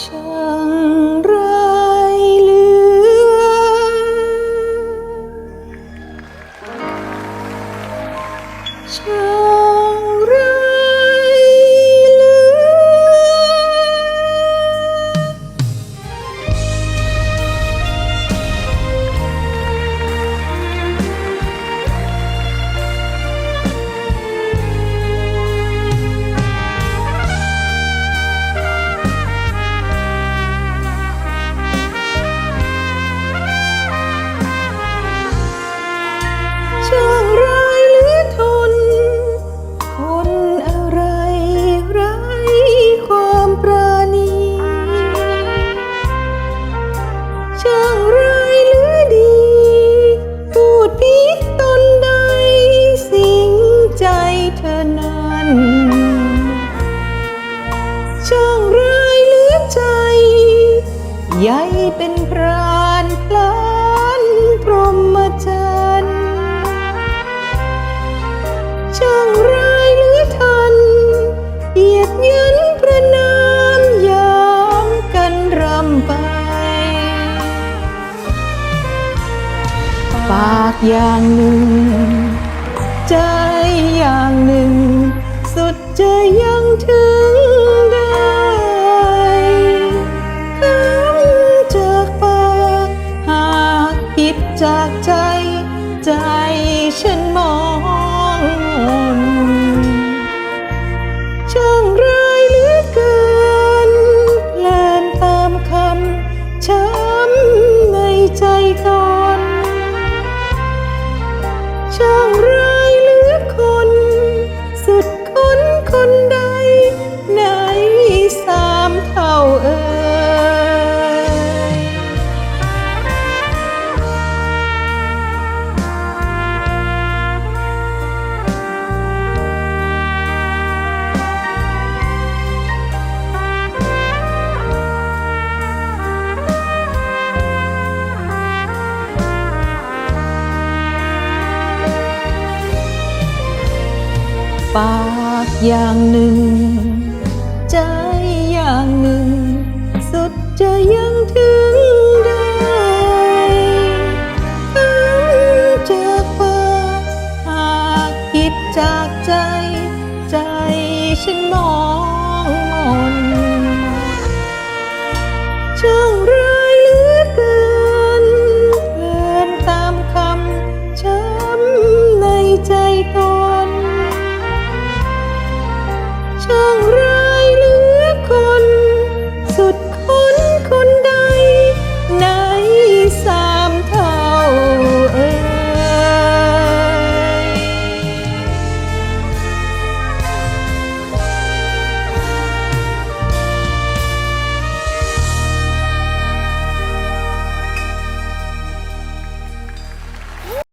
ช่างไรเหลือ ช่าง เป็นพรานพลานพรหมจรรย์ช่างไรเหลือทันเหยียดยันประนามยามกันรำไป ปากอย่างหนึ่ง ใจอย่างหนึ่ง สุดจะย จากใจ ใจฉันมองช่างไรายเหลือเกินแลนตามคำช้ำในใจคน ปากอย่างหนึ่ง ใจอย่างหนึ่ง สุดจะยังถึงได้จากาหากผิดจากใจ ใจฉันมองมนช่างร้เหลือเกินเกินตามคำช้ำในใจตน